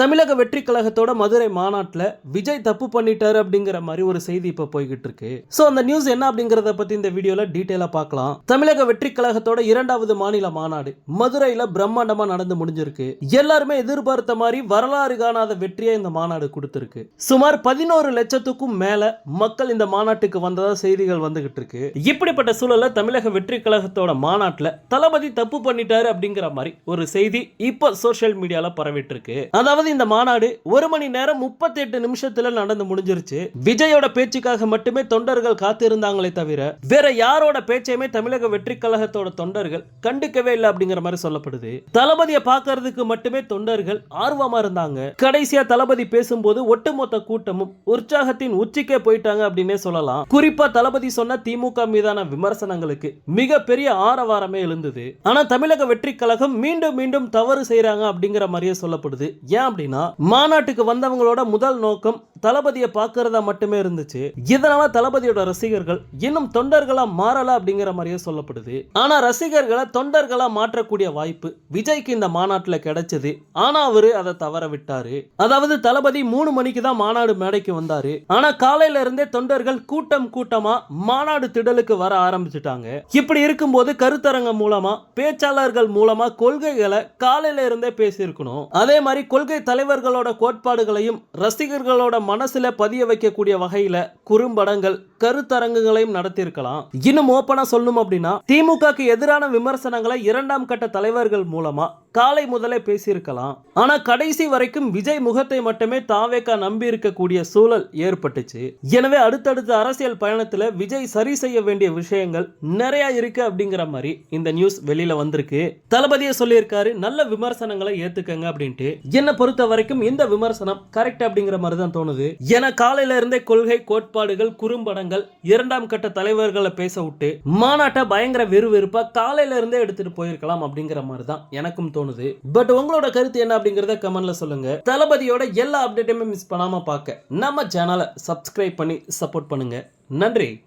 தமிழக வெற்றி கழகத்தோட மதுரை மாநாட்டில் விஜய் தப்பு பண்ணிட்டாரு அப்படிங்கிற மாதிரி ஒரு செய்தி இப்போ போய்கிட்டு இருக்கு. ஸோ அந்த நியூஸ் என்ன அப்படிங்கிறத பத்தி இந்த வீடியோல டீட்டெயிலாக பார்க்கலாம். தமிழக வெற்றி கழகத்தோட இரண்டாவது மாநில மாநாடு மதுரையில் பிரம்மாண்டமாக நடந்து முடிஞ்சிருக்கு. எல்லாருமே எதிர்பார்த்த மாதிரி வரலாறு காணாத வெற்றியை இந்த மாநாடு கொடுத்துருக்கு. சுமார் பதினோரு லட்சத்துக்கும் மேல மக்கள் இந்த மாநாட்டுக்கு வந்ததா செய்திகள் வந்துகிட்டு இருக்கு. இப்படிப்பட்ட சூழலில் தமிழக வெற்றி கழகத்தோட மாநாட்டில் தளபதி தப்பு பண்ணிட்டாரு அப்படிங்கிற மாதிரி ஒரு செய்தி இப்போ சோஷியல் மீடியாவில் பரவிட்டு இருக்கு. அதாவது அதாவது இந்த மாநாடு ஒரு மணி நேரம் முப்பத்தி எட்டு நிமிஷத்துல நடந்து முடிஞ்சிருச்சு. விஜயோட பேச்சுக்காக மட்டுமே தொண்டர்கள் காத்திருந்தாங்களே தவிர வேற யாரோட பேச்சையுமே தமிழக வெற்றி கழகத்தோட தொண்டர்கள் கண்டுக்கவே இல்லை அப்படிங்கிற மாதிரி சொல்லப்படுது. தளபதியை பார்க்கறதுக்கு மட்டுமே தொண்டர்கள் ஆர்வமா இருந்தாங்க. கடைசியா தளபதி பேசும்போது ஒட்டுமொத்த கூட்டமும் உற்சாகத்தின் உச்சிக்கே போயிட்டாங்க அப்படின்னே சொல்லலாம். குறிப்பா தளபதி சொன்ன திமுக மீதான விமர்சனங்களுக்கு மிகப்பெரிய ஆரவாரமே எழுந்தது. ஆனா தமிழக வெற்றி கழகம் மீண்டும் மீண்டும் தவறு செய்யறாங்க அப்படிங்கிற மாதிரியே சொல்லப்படுது. ஏன் அப்படின்னா மாநாட்டுக்கு வந்தவங்களோட முதல் நோக்கம் தளபதியை பார்க்கறதா மட்டுமே இருந்துச்சு. இதனால தளபதியோட ரசிகர்கள் இன்னும் தொண்டர்களா மாறல அப்படிங்கிற மாதிரியே சொல்லப்படுது. ஆனா ரசிகர்களை தொண்டர்களா மாற்றக்கூடிய வாய்ப்பு விஜய்க்கு இந்த மாநாட்டுல கிடைச்சது. ஆனா அவரு அதை தவற விட்டாரு. அதாவது தளபதி மூணு மணிக்கு தான் மாநாடு மேடைக்கு வந்தாரு. ஆனா காலையில இருந்தே தொண்டர்கள் கூட்டம் கூட்டமா மாநாடு திடலுக்கு வர ஆரம்பிச்சுட்டாங்க. இப்படி இருக்கும்போது கருத்தரங்கம் மூலமா பேச்சாளர்கள் மூலமா கொள்கைகளை காலையில இருந்தே பேசியிருக்கணும். அதே மாதிரி கொள்கை தலைவர்களோட கோட்பாடுகளையும் ரசிகர்களோட மனசுல பதிய வைக்கக்கூடிய வகையில குறும்படங்கள் கருத்தரங்குகளையும் நடத்தியிருக்கலாம். இன்னும் ஓப்பனா சொல்லணும் அப்படின்னா திமுகக்கு எதிரான விமர்சனங்களை இரண்டாம் கட்ட தலைவர்கள் மூலமா காலை முதலே பேசியிருக்கலாம். ஆனால் கடைசி வரைக்கும் விஜய் முகத்தை மட்டுமே தாவேக்கா நம்பி இருக்கக்கூடிய சூழல் ஏற்பட்டுச்சு. எனவே அடுத்தடுத்த அரசியல் பயணத்தில் விஜய் சரி செய்ய வேண்டிய விஷயங்கள் நிறைய இருக்கு அப்படிங்கிற மாதிரி இந்த நியூஸ் வெளியில வந்திருக்கு. தளபதியை சொல்லியிருக்காரு நல்ல விமர்சனங்களை ஏத்துக்கங்க அப்படின்ட்டு. என்னை பொறுத்த வரைக்கும் இந்த விமர்சனம் கரெக்ட் அப்படிங்கிற மாதிரி தான் தோணுது. என காலையில இருந்தே கொள்கை கோட்பாடுகள் குறும்படங்கள் இரண்டாம் கட்ட தலைவர்களை பேச விட்டு மாநாட்டை பயங்கர விறுவிறுப்பா காலையில இருந்தே எடுத்துட்டு போயிருக்கலாம் அப்படிங்கிற மாதிரி தான் எனக்கும் தோணுது. பட் உங்களோட கருத்து என்ன அப்படிங்கறத கமெண்ட்ல சொல்லுங்க. தளபதியோட எல்லா அப்டேட்டுமே மிஸ் பண்ணாம பார்க்க நம்ம சேனலை சப்ஸ்கிரைப் பண்ணி சப்போர்ட் பண்ணுங்க. நன்றி.